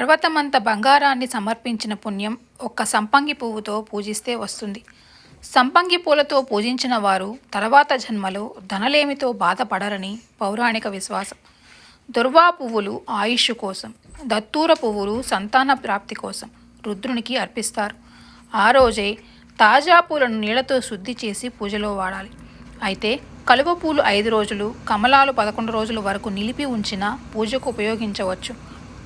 పర్వతమంత బంగారాన్ని సమర్పించిన పుణ్యం ఒక్క సంపంగి పువ్వుతో పూజిస్తే వస్తుంది. సంపంగి పూలతో పూజించిన వారు తర్వాత జన్మలో ధనలేమితో బాధపడరని పౌరాణిక విశ్వాసం. దుర్వా పువ్వులు ఆయుష్ కోసం దత్తూర పువ్వులు సంతాన ప్రాప్తి కోసం రుద్రునికి అర్పిస్తారు. ఆ రోజే తాజా పూలను నీళ్ళతో శుద్ధి చేసి పూజలో వాడాలి. అయితే కలువ పూలు ఐదు రోజులు కమలాలు పదకొండు రోజుల వరకు నిలిపి ఉంచిన పూజకు ఉపయోగించవచ్చు.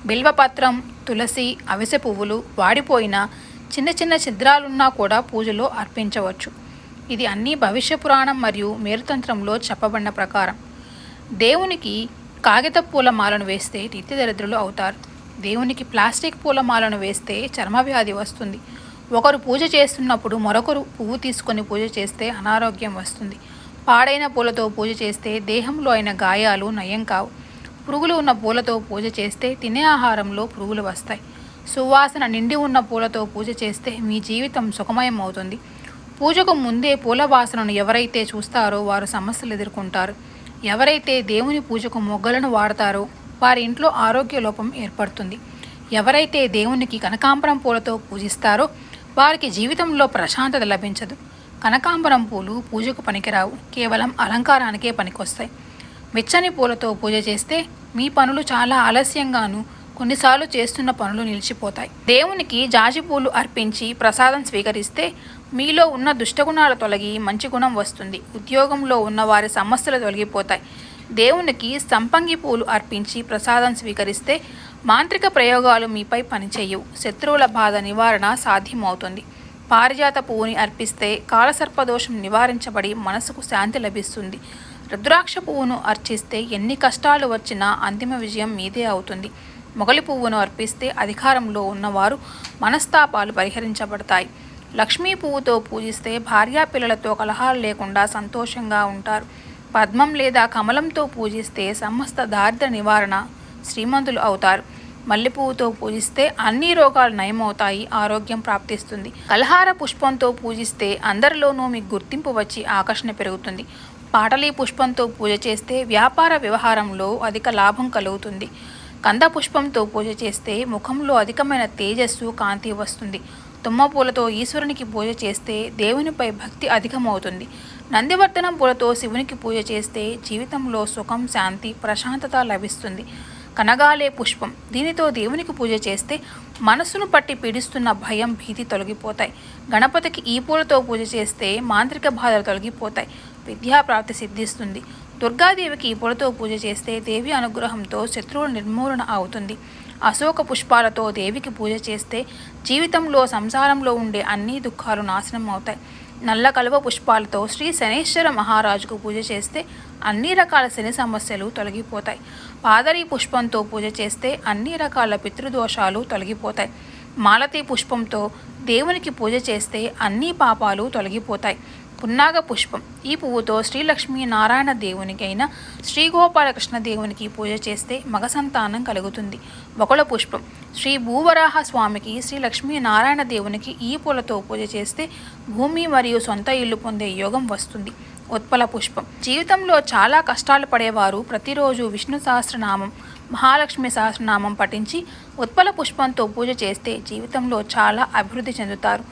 బిల్వపత్రం తులసి అవిసె పువ్వులు వాడిపోయిన చిన్న చిన్న ఛిద్రాలున్నా కూడా పూజలో అర్పించవచ్చు. ఇది అన్ని భవిష్య పురాణం మరియు మేరుతంత్రంలో చెప్పబడిన ప్రకారం. దేవునికి కాగిత పూలమాలను వేస్తే నిత్యదరిద్రులు అవుతారు. దేవునికి ప్లాస్టిక్ పూలమాలను వేస్తే చర్మవ్యాధి వస్తుంది. ఒకరు పూజ చేస్తున్నప్పుడు మరొకరు పువ్వు తీసుకొని పూజ చేస్తే అనారోగ్యం వస్తుంది. పాడైన పూలతో పూజ చేస్తే దేహంలో అయిన గాయాలు నయం కావు. పురుగులు ఉన్న పూలతో పూజ చేస్తే తినే ఆహారంలో పురుగులు వస్తాయి. సువాసన నిండి ఉన్న పూలతో పూజ చేస్తే మీ జీవితం సుఖమయం అవుతుంది. పూజకు ముందే పూల వాసనను ఎవరైతే చూస్తారో వారు సమస్యలు ఎదుర్కొంటారు. ఎవరైతే దేవుని పూజకు మొగ్గలను వాడతారో వారి ఇంట్లో ఆరోగ్య లోపం ఏర్పడుతుంది. ఎవరైతే దేవునికి కనకాంబరం పూలతో పూజిస్తారో వారికి జీవితంలో ప్రశాంతత లభించదు. కనకాంబరం పూలు పూజకు పనికిరావు. కేవలం అలంకారానికే పనికొస్తాయి. వెచ్చని పూలతో పూజ చేస్తే మీ పనులు చాలా ఆలస్యంగాను కొన్నిసార్లు చేస్తున్న పనులు నిలిచిపోతాయి. దేవునికి జాజి పూలు అర్పించి ప్రసాదం స్వీకరిస్తే మీలో ఉన్న దుష్టగుణాలు తొలగి మంచి గుణం వస్తుంది. ఉద్యోగంలో ఉన్న వారి సమస్యలు తొలగిపోతాయి. దేవునికి సంపంగి పూలు అర్పించి ప్రసాదం స్వీకరిస్తే మాంత్రిక ప్రయోగాలు మీపై పనిచేయవు. శత్రువుల బాధ నివారణ సాధ్యమవుతుంది. పారిజాత పువ్వుని అర్పిస్తే కాలసర్పదోషం నివారించబడి మనసుకు శాంతి లభిస్తుంది. రుద్రాక్ష పువ్వును అర్చిస్తే ఎన్ని కష్టాలు వచ్చినా అంతిమ విజయం మీదే అవుతుంది. మొగలి పువ్వును అర్పిస్తే అధికారంలో ఉన్నవారు మనస్తాపాలు పరిహరించబడతాయి. లక్ష్మీ పువ్వుతో పూజిస్తే భార్యా పిల్లలతో కలహాలు లేకుండా సంతోషంగా ఉంటారు. పద్మం లేదా కమలంతో పూజిస్తే సమస్త దారిద్ర నివారణ శ్రీమంతులు అవుతారు. మల్లెపువ్వుతో పూజిస్తే అన్ని రోగాలు నయమవుతాయి ఆరోగ్యం ప్రాప్తిస్తుంది. కలహార పుష్పంతో పూజిస్తే అందరిలోనూ మీకు గుర్తింపు వచ్చి ఆకర్షణ పెరుగుతుంది. పాటలీ పుష్పంతో పూజ చేస్తే వ్యాపార వ్యవహారంలో అధిక లాభం కలుగుతుంది. కంద పుష్పంతో పూజ చేస్తే ముఖంలో అధికమైన తేజస్సు కాంతి వస్తుంది. తుమ్మ పూలతో ఈశ్వరునికి పూజ చేస్తే దేవునిపై భక్తి అధికమవుతుంది. నందివర్ధనం పూలతో శివునికి పూజ చేస్తే జీవితంలో సుఖం శాంతి ప్రశాంతత లభిస్తుంది. కనగాలే పుష్పం. దీనితో దేవునికి పూజ చేస్తే మనసును పట్టి పీడిస్తున్న భయం భీతి తొలగిపోతాయి. గణపతికి ఈ పూలతో పూజ చేస్తే మాంత్రిక బాధలు తొలగిపోతాయి. విద్యాప్రాప్తి సిద్ధిస్తుంది. దుర్గాదేవికి పొలతో పూజ చేస్తే దేవి అనుగ్రహంతో శత్రువుల నిర్మూలన అవుతుంది. అశోక పుష్పాలతో దేవికి పూజ చేస్తే జీవితంలో సంసారంలో ఉండే అన్ని దుఃఖాలు నాశనం అవుతాయి. నల్ల కలువ పుష్పాలతో శ్రీ శనేశ్వర మహారాజుకు పూజ చేస్తే అన్ని రకాల శని సమస్యలు తొలగిపోతాయి. పాదరి పుష్పంతో పూజ చేస్తే అన్ని రకాల పితృదోషాలు తొలగిపోతాయి. మాలతీ పుష్పంతో దేవునికి పూజ చేస్తే అన్ని పాపాలు తొలగిపోతాయి. పున్నాగ పుష్పం. ఈ పువ్వుతో శ్రీలక్ష్మీ నారాయణ దేవునికి అయిన శ్రీ గోపాలకృష్ణ దేవునికి పూజ చేస్తే మగ సంతానం కలుగుతుంది. బకుల పుష్పం. శ్రీ భూవరాహ స్వామికి శ్రీ లక్ష్మీ నారాయణ దేవునికి ఈ పూలతో పూజ చేస్తే భూమి మరియు సొంత ఇల్లు పొందే యోగం వస్తుంది. ఉత్పల పుష్పం. జీవితంలో చాలా కష్టాలు పడేవారు ప్రతిరోజు విష్ణు సహస్రనామం మహాలక్ష్మి సహస్రనామం పఠించి ఉత్పల పుష్పంతో పూజ చేస్తే జీవితంలో చాలా అభివృద్ధి చెందుతారు.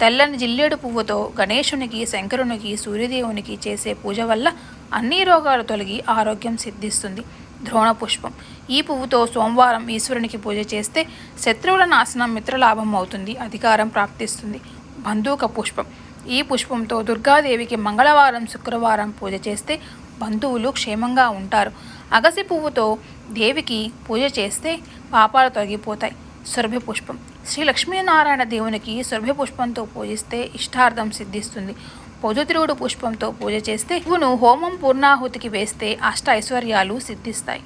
తెల్లని జిల్లేడు పువ్వుతో గణేశునికి శంకరునికి సూర్యదేవునికి చేసే పూజ వల్ల అన్ని రోగాలు తొలగి ఆరోగ్యం సిద్ధిస్తుంది. ద్రోణ పుష్పం. ఈ పువ్వుతో సోమవారం ఈశ్వరునికి పూజ చేస్తే శత్రువుల నాశనం మిత్రలాభం అవుతుంది అధికారం ప్రాప్తిస్తుంది. బంధూక పుష్పం. ఈ పుష్పంతో దుర్గాదేవికి మంగళవారం శుక్రవారం పూజ చేస్తే బంధువులు క్షేమంగా ఉంటారు. అగసి పువ్వుతో దేవికి పూజ చేస్తే పాపాలు తొలగిపోతాయి. సురభి పుష్పం శ్రీ లక్ష్మీనారాయణ దేవునికి సురభి పుష్పంతో పూజిస్తే ఇష్టార్థం సిద్ధిస్తుంది. పొదుతిరుగుడు పుష్పంతో పూజ చేస్తే ఇవును హోమం పూర్ణాహుతికి వేస్తే అష్ట ఐశ్వర్యాలు సిద్ధిస్తాయి.